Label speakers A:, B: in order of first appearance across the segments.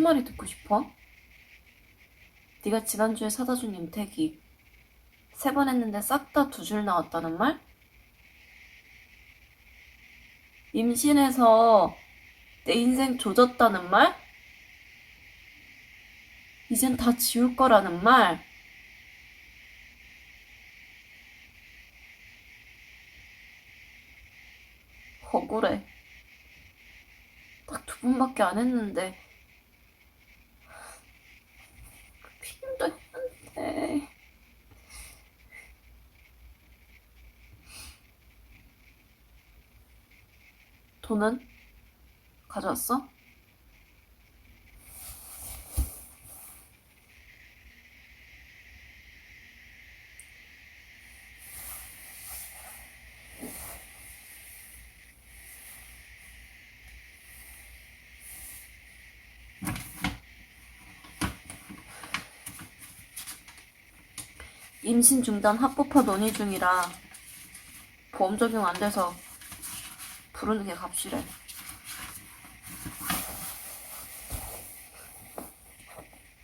A: 무슨 말이 듣고 싶어? 네가 지난주에 사다 준 임택이 세번 했는데 싹 다 두 줄 나왔다는 말? 임신해서 내 인생 조졌다는 말? 이젠 다 지울 거라는 말? 억울해. 딱 두 번밖에 안 했는데. 피임도 했는데. 돈은? 가져왔어? 임신 중단 합법화 논의 중이라 보험 적용 안 돼서 부르는 게 값이래.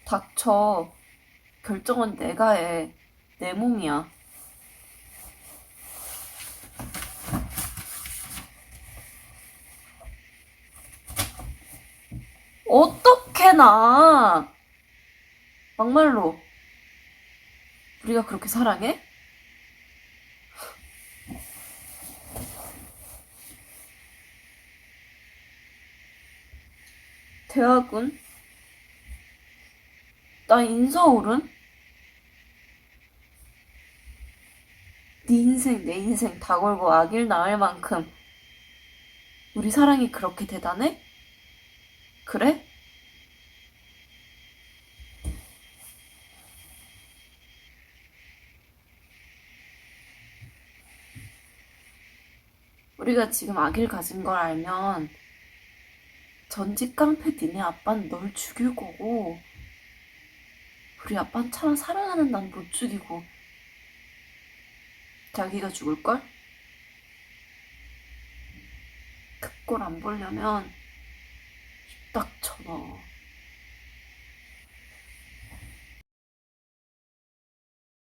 A: 닥쳐. 결정은 내가 해. 내 몸이야. 어떻게 나? 막말로. 우리가 그렇게 사랑해? 대학은? 나 인서울은? 네 인생 내 인생 다 걸고 아기를 낳을 만큼 우리 사랑이 그렇게 대단해? 그래? 우리가 지금 아기를 가진 걸 알면 전직 깡패 니네 아빠는 널 죽일 거고 우리 아빠는 차마 사랑하는 난 못 죽이고 자기가 죽을걸? 그 꼴 안 보려면 입 닥쳐 너